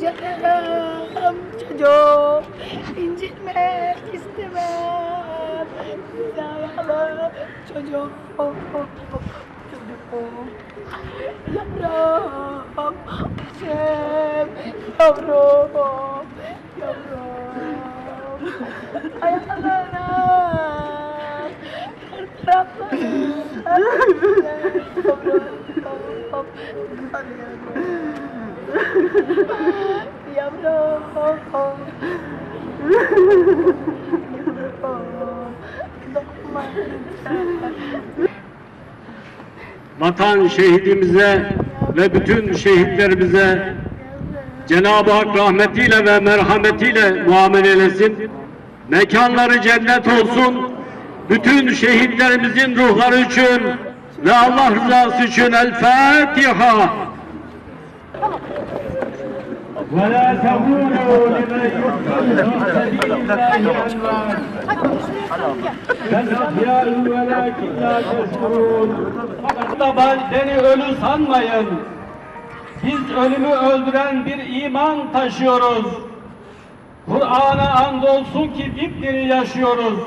Canım çocuğum incitmek istemem Dayalı çocuğum Çocuğum. Yavrum Yavrum Yavrum Ayaklarına Her taraflarına Yavrum Yavrum Yavrum. Vatan şehidimize ve bütün şehitlerimize Cenab-ı Hak rahmetiyle ve merhametiyle muamele eylesin. Mekanları cennet olsun. Bütün şehitlerimizin ruhları için ve Allah rızası için El Fatiha. ولا تقولوا لمن يقتل في سبيل الله أموات بل أحياء ولكن لا تشعرون Mustafa beni ölü sanmayın. Biz ölümü öldüren bir iman taşıyoruz. Kur'an'a andolsun ki dipdiri yaşıyoruz.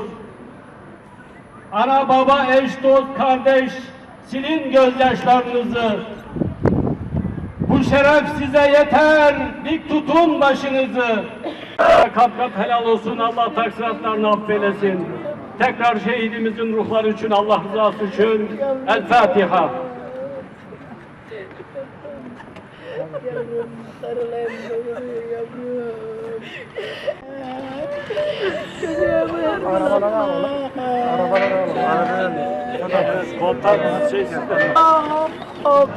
Ana baba eş dost kardeş silin gözyaşlarınızı. Bu şeref size yeter. Dik tutun başınızı. Kat kat helal olsun. Allah taksiratlarını affeylesin. Tekrar şehidimizin ruhları için Allah rızası için El Fatiha. Yavrum sarılayım yavrum. Çocuğumu Arabalara Arabalara Ah, ah.